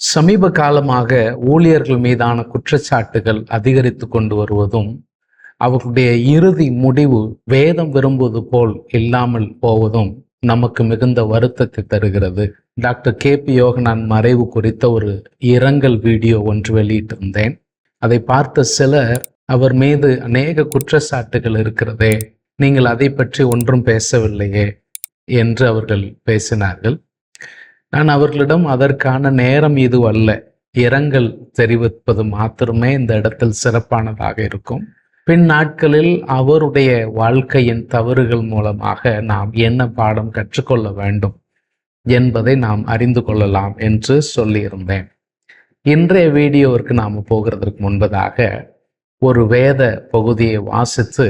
சமீப காலமாக ஊழியர்கள் மீதான குற்றச்சாட்டுகள் அதிகரித்து கொண்டு வருவதும் அவர்களுடைய இறுதி முடிவு வேதம் விரும்புவது போல் இல்லாமல் போவதும் நமக்கு மிகுந்த வருத்தத்தை தருகிறது. டாக்டர் கே பி யோகனான் மறைவு குறித்த ஒரு இரங்கல் வீடியோ ஒன்று வெளியிட்டிருந்தேன். அதை பார்த்த சிலர் அவர் மீது அநேக குற்றச்சாட்டுகள் இருக்கிறதே நீங்கள் அதை பற்றி ஒன்றும் பேசவில்லையே என்று அவர்கள் பேசினார்கள். நான் அவர்களிடம் அதற்கான நேரம் இது அல்ல. இரங்கல் தெரிவிப்பது மாத்திரமே இந்த இடத்தில் சிறப்பானதாக இருக்கும். பின் நாட்களில் அவருடைய வாழ்க்கையின் தவறுகள் மூலமாக நாம் என்ன பாடம் கற்றுக்கொள்ள வேண்டும் என்பதை நாம் அறிந்து கொள்ளலாம் என்று சொல்லியிருந்தேன். இன்றைய வீடியோவிற்கு நாம் போகிறதற்கு முன்பதாக ஒரு வேத பகுதியை வாசித்து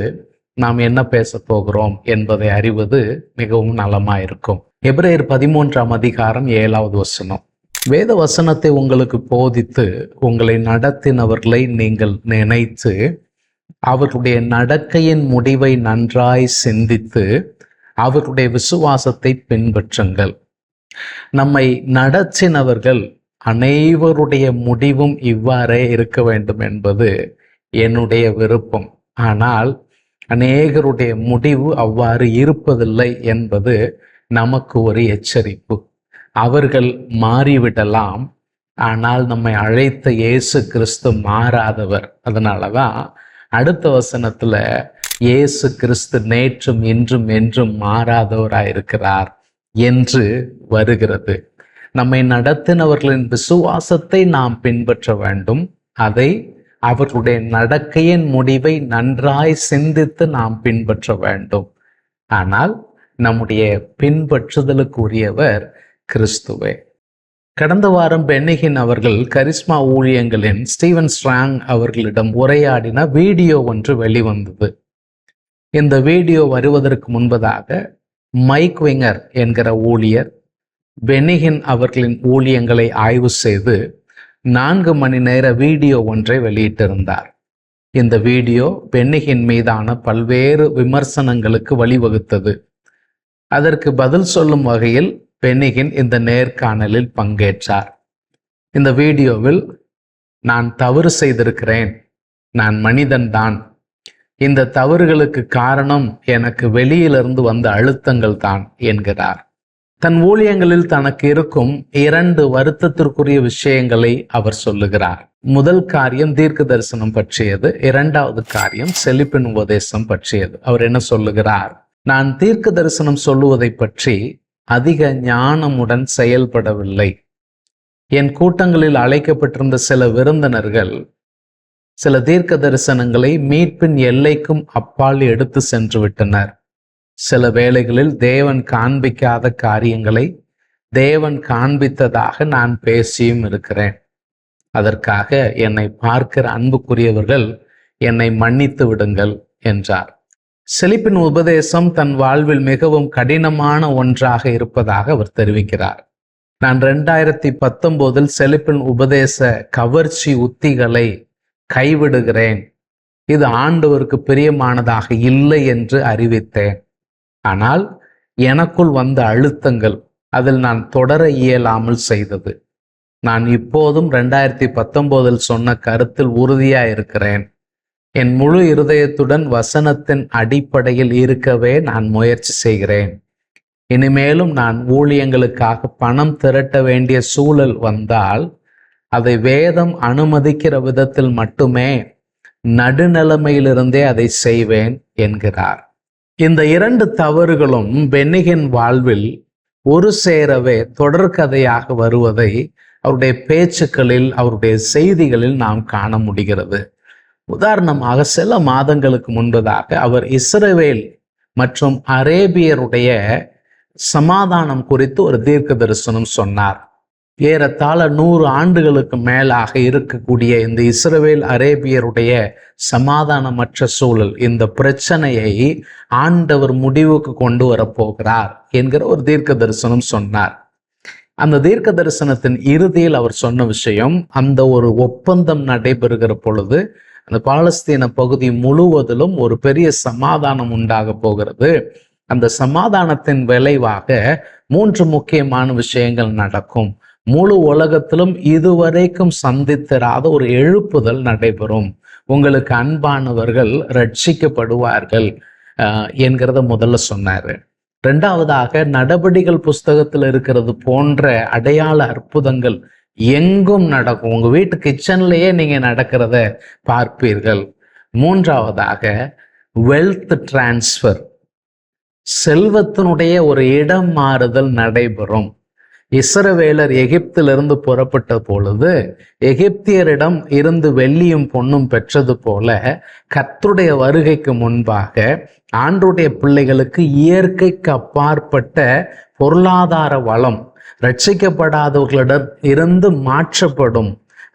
நாம் என்ன பேச போகிறோம் என்பதை அறிவது மிகவும் நலமாயிருக்கும். எப்ரேயர் பதிமூன்றாம் அதிகாரம் ஏழாவது வசனம். வேத வசனத்தை உங்களுக்கு போதித்து உங்களை நடத்தினவர்களை நீங்கள் நினைத்து அவர்களுடைய நடக்கையின் முடிவை நன்றாய் சிந்தித்து அவர்களுடைய விசுவாசத்தை பின்பற்றுங்கள். நம்மை நடத்தினவர்கள் அனைவருடைய முடிவும் இவ்வாறே இருக்க வேண்டும் என்பது என்னுடைய விருப்பம். ஆனால் அநேகருடைய முடிவு அவ்வாறு இருப்பதில்லை என்பது நமக்கு ஒரு எச்சரிப்பு. அவர்கள் மாறிவிடலாம் ஆனால் நம்மை அழைத்த இயேசு கிறிஸ்து மாறாதவர். அதனால தான் அடுத்த வசனத்துல இயேசு கிறிஸ்து நேற்றும் இன்றும் என்றும் மாறாதவராயிருக்கிறார் என்று வருகிறது. நம்மை நடத்தினவர்களின் விசுவாசத்தை நாம் பின்பற்ற வேண்டும். அதை அவர்களுடைய நடக்கையின் முடிவை நன்றாய் சிந்தித்து நாம் பின்பற்ற வேண்டும். ஆனால் நம்முடைய பின்பற்றுதலுக்கு உரியவர் கிறிஸ்துவே. கடந்த வாரம் பென்னிகின் அவர்கள் கரிஸ்மா ஊழியங்களின் ஸ்டீவன் ஸ்ட்ராங் அவர்களிடம் உரையாடின வீடியோ ஒன்று வெளிவந்தது. இந்த வீடியோ வருவதற்கு முன்பதாக மைக் விங்கர் என்கிற ஊழியர் பெனிகின் அவர்களின் ஊழியங்களை ஆய்வு செய்து நான்கு மணி நேர வீடியோ ஒன்றை வெளியிட்டிருந்தார். இந்த வீடியோ பென்னிகின் மீதான பல்வேறு விமர்சனங்களுக்கு வழிவகுத்தது. அதற்கு பதில் சொல்லும் வகையில் பெனிகின் இந்த நேர்காணலில் பங்கேற்றார். இந்த வீடியோவில் நான் தவறு செய்திருக்கிறேன். நான் மனிதன்தான் இந்த தவறுகளுக்கு காரணம் எனக்கு வெளியிலிருந்து வந்த அழுத்தங்கள் தான் என்கிறார். தன் ஊழியங்களில் தனக்கு இருக்கும் இரண்டு வருத்தத்திற்குரிய விஷயங்களை அவர் சொல்லுகிறார். முதல் காரியம் தீர்க்க தரிசனம் பற்றியது இரண்டாவது காரியம் செழிப்பின் உபதேசம் பற்றியது. அவர் என்ன சொல்லுகிறார்? நான் தீர்க்க தரிசனம் சொல்லுவதை பற்றி அதிக ஞானமுடன் செயல்படவில்லை. என் கூட்டங்களில் அழைக்கப்பட்டிருந்த சில விருந்தினர்கள் சில தீர்க்க தரிசனங்களை மீட்பின் எல்லைக்கும் அப்பால் எடுத்து சென்று விட்டனர். சில வேளைகளில் தேவன் காண்பிக்காத காரியங்களை தேவன் காண்பித்ததாக நான் பேசியும் இருக்கிறேன். அதற்காக என்னை பார்க்கிற அன்புக்குரியவர்கள் என்னை மன்னித்து விடுங்கள் என்றார். செழிப்பின் உபதேசம் தன் வாழ்வில் மிகவும் கடினமான ஒன்றாக இருப்பதாக அவர் தெரிவிக்கிறார். நான் ரெண்டாயிரத்தி பத்தொன்பதில் செழிப்பின் உபதேச கவர்ச்சி உத்திகளை கைவிடுகிறேன். இது ஆண்டவருக்கு பிரியமானதாக இல்லை என்று அறிவித்தேன். ஆனால் எனக்குள் வந்த அழுத்தங்கள் அதில் நான் தொடர இயலாமல் செய்தது. நான் இப்போதும் ரெண்டாயிரத்தி பத்தொன்பதில் சொன்ன கருத்தில் உறுதியா இருக்கிறேன் என் முழு இருதயத்துடன் வசனத்தின் அடிப்படையில் இருக்கவே நான் முயற்சி செய்கிறேன். இனிமேலும் நான் ஊழியங்களுக்காக பணம் திரட்ட வேண்டிய சூழல் வந்தால் அதை வேதம் அனுமதிக்கிற விதத்தில் மட்டுமே நடுநிலைமையிலிருந்தே அதை செய்வேன் என்கிறார். இந்த இரண்டு தவறுகளும் பென்னிகின் வாழ்வில் ஒரு சேரவே தொடர்கதையாக வருவதை அவருடைய பேச்சுக்களில் அவருடைய செய்திகளில் நாம் காண முடிகிறது. உதாரணமாக சில மாதங்களுக்கு முன்பதாக அவர் இஸ்ரேவேல் மற்றும் அரேபியருடைய சமாதானம் குறித்து ஒரு தீர்க்க தரிசனம் சொன்னார். ஏறத்தாழ நூறு ஆண்டுகளுக்கு மேலாக இருக்கக்கூடிய இந்த இஸ்ரவேல் அரேபியருடைய சமாதானமற்ற சூழல் இந்த பிரச்சனையை ஆண்டவர் முடிவுக்கு கொண்டு வரப்போகிறார் என்கிற ஒரு தீர்க்க தரிசனம் சொன்னார். அந்த தீர்க்க தரிசனத்தின் இறுதியில் அவர் சொன்ன விஷயம் அந்த ஒரு ஒப்பந்தம் நடைபெறுகிற பொழுது அந்த பாலஸ்தீன பகுதி முழுவதிலும் ஒரு பெரிய சமாதானம் உண்டாக போகிறது. அந்த சமாதானத்தின் விளைவாக மூன்று முக்கியமான விஷயங்கள் நடக்கும். முழு உலகத்திலும் இதுவரைக்கும் சந்தித்திராத ஒரு எழுப்புதல் நடைபெறும். உங்களுக்கு அன்பானவர்கள் ரட்சிக்கப்படுவார்கள் என்கிறத முதல்ல சொன்னாரு. ரெண்டாவதாக நடவடிகள் புஸ்தகத்தில் இருக்கிறது போன்ற அடையாள அற்புதங்கள் எங்கும் நடக்கும். உங்கள் வீட்டு கிச்சன்லேயே நீங்கள் நடக்கிறத பார்ப்பீர்கள். மூன்றாவதாக வெல்த் டிரான்ஸ்ஃபர் செல்வத்தினுடைய ஒரு இடம் மாறுதல் நடைபெறும். இஸ்ரவேலர் எகிப்திலிருந்து புறப்பட்ட பொழுது எகிப்தியரிடம் இருந்து வெள்ளியும் பொன்னும் பெற்றது போல கத்துடைய வருகைக்கு முன்பாக ஆண்டுடைய பிள்ளைகளுக்கு இயற்கைக்கு அப்பாற்பட்ட பொருளாதார வளம் ரட்சிக்கப்படாதவர்களிடம் இருந்து மாற்றப்படும்.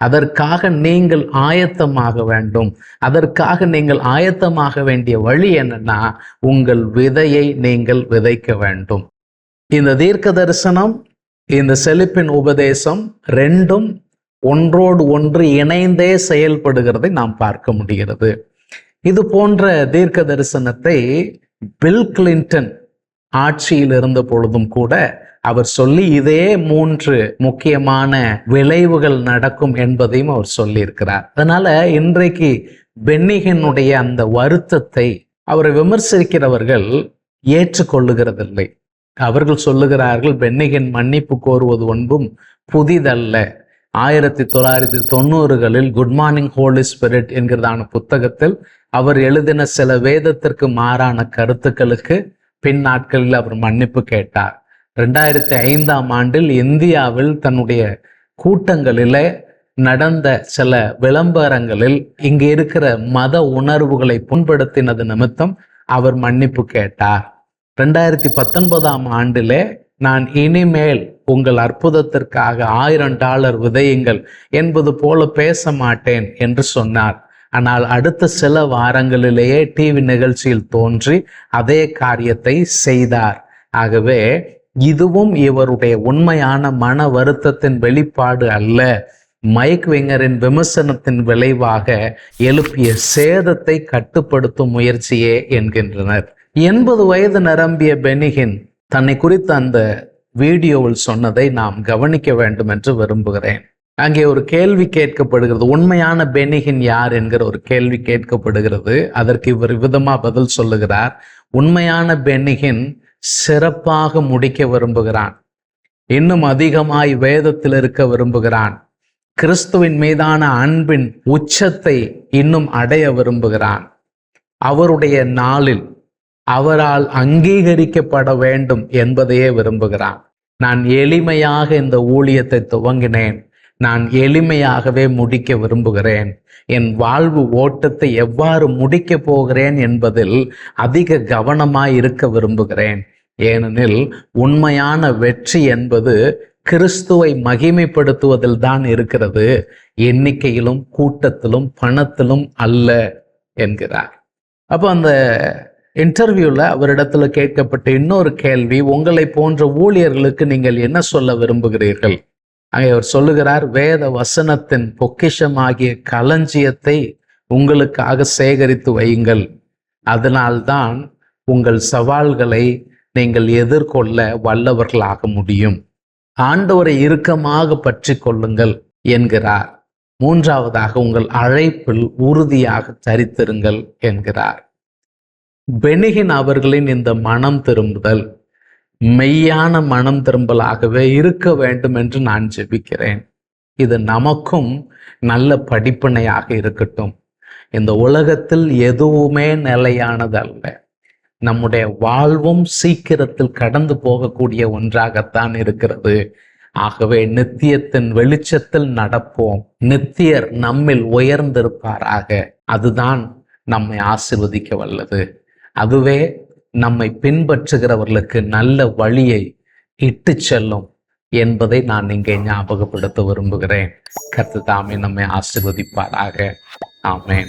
அதற்காக நீங்கள் ஆயத்தமாக வேண்டும். அதற்காக நீங்கள் ஆயத்தமாக வேண்டிய வழி என்னன்னா உங்கள் விதையை நீங்கள் விதைக்க வேண்டும். இந்த தீர்க்க தரிசனம் இந்த செழிப்பின் உபதேசம் ரெண்டும் ஒன்றோடு ஒன்று இணைந்தே செயல்படுகிறதை நாம் பார்க்க முடிகிறது. இது போன்ற தீர்க்க தரிசனத்தை பில் கிளின்டன் ஆட்சியில் இருந்த பொழுதும் கூட அவர் சொல்லி இதே மூன்று முக்கியமான விளைவுகள் நடக்கும் என்பதையும் அவர் சொல்லியிருக்கிறார். அதனால இன்றைக்கு பென்னிகனுடைய அந்த வருத்தத்தை அவரை விமர்சிக்கிறவர்கள் ஏற்றுக்கொள்ளுகிறதில்லை. அவர்கள் சொல்லுகிறார்கள் பென்னிகன் மன்னிப்பு கோருவது ஒன்றும் புதிதல்ல. ஆயிரத்தி தொள்ளாயிரத்தி தொண்ணூறுகளில் குட் மார்னிங் ஹோலி ஸ்பிரிட் என்கிறதான புத்தகத்தில் அவர் எழுதின சில வேதத்திற்கு மாறான கருத்துக்களுக்கு பின் நாட்களில் அவர் மன்னிப்பு கேட்டார். ரெண்டாயிரத்தி ஐந்தாம் ஆண்டில் இந்தியாவில் தன்னுடைய கூட்டங்களில் நடந்த சில விளம்பரங்களில் இங்கு இருக்கிற மத உணர்வுகளை புண்படுத்தினது நிமித்தம் அவர் மன்னிப்பு கேட்டார். ரெண்டாயிரத்தி பத்தொன்பதாம் ஆண்டிலே நான் இனிமேல் உங்கள் அற்புதத்திற்காக ஆயிரம் டாலர் விதையுங்கள் என்பது போல பேச மாட்டேன் என்று சொன்னார். ஆனால் அடுத்த சில வாரங்களிலேயே டிவி நிகழ்ச்சியில் தோன்றி அதே காரியத்தை செய்தார். ஆகவே இதுவும் இவருடைய உண்மையான மன வருத்தத்தின் வெளிப்பாடு அல்ல. மைக் விங்கரின் விமர்சனத்தின் விளைவாக எழுப்பிய சேதத்தை கட்டுப்படுத்தும் முயற்சியே என்கின்றனர். எண்பது வயது நிரம்பிய பெனிகின் தன்னை குறித்த அந்த வீடியோவில் சொன்னதை நாம் கவனிக்க வேண்டும் என்று விரும்புகிறேன். அங்கே ஒரு கேள்வி கேட்கப்படுகிறது. உண்மையான பெனிகின் யார் என்கிற ஒரு கேள்வி கேட்கப்படுகிறது. அதற்கு இவர் விதமா பதில் சொல்லுகிறார். உண்மையான பெனிகின் சிறப்பாக முடிக்க விரும்புகிறான். இன்னும் அதிகமாய் வேதத்தில் இருக்க விரும்புகிறான். கிறிஸ்துவின் மீதான அன்பின் உச்சத்தை இன்னும் அடைய விரும்புகிறான். அவருடைய நாளில் அவரால் அங்கீகரிக்கப்பட வேண்டும் என்பதையே விரும்புகிறான். நான் எளிமையாக இந்த ஊழியத்தை துவங்கினேன். நான் எளிமையாகவே முடிக்க விரும்புகிறேன். என் வாழ்வு ஓட்டத்தை எவ்வாறு முடிக்கப் போகிறேன் என்பதில் அதிக கவனமாய் இருக்க விரும்புகிறேன். ஏனெனில் உண்மையான வெற்றி என்பது கிறிஸ்துவை மகிமைப்படுத்துவதில் தான் இருக்கிறது. எண்ணிக்கையிலும் கூட்டத்திலும் பணத்திலும் அல்ல என்கிறார். அப்போ அந்த இன்டர்வியூல அவரிடத்துல கேட்கப்பட்ட இன்னொரு கேள்வி உங்களை போன்ற ஊழியர்களுக்கு நீங்கள் என்ன சொல்ல விரும்புகிறீர்கள்? அங்கே அவர் சொல்லுகிறார் வேத வசனத்தின் பொக்கிஷமாகிய களஞ்சியத்தை உங்களுக்காக சேகரித்து வையுங்கள். அதனால்தான் உங்கள் சவால்களை நீங்கள் எதிர்கொள்ள வல்லவர்களாக முடியும். ஆண்டவரை இறுக்கமாக பற்றி கொள்ளுங்கள் என்கிறார். மூன்றாவதாக உங்கள் அழைப்பில் உறுதியாக சரித்திருங்கள் என்கிறார். பெனிகின் அவர்களின் இந்த மனம் திரும்புதல் மெய்யான மனம் திரும்பலாகவே இருக்க வேண்டும் என்று நான் ஜெபிக்கிறேன். இது நமக்கும் நல்ல படிப்பினையாக இருக்கட்டும். இந்த உலகத்தில் எதுவுமே நிலையானதல்ல. நம்முடைய வாழ்வும் சீக்கிரத்தில் கடந்து போகக்கூடிய ஒன்றாகத்தான் இருக்கிறது. ஆகவே நித்தியத்தின் வெளிச்சத்தில் நடப்போம். நித்தியர் நம்மில் உயர்ந்திருப்பாராக. அதுதான் நம்மை ஆசிர்வதிக்க வல்லது. அதுவே நம்மை பின்பற்றுகிறவர்களுக்கு நல்ல வழியை இட்டு செல்லும் என்பதை நான் இங்கே ஞாபகப்படுத்த விரும்புகிறேன். கர்த்தர் தாமே நம்மை ஆசிர்வதிப்பாராக. ஆமேன்.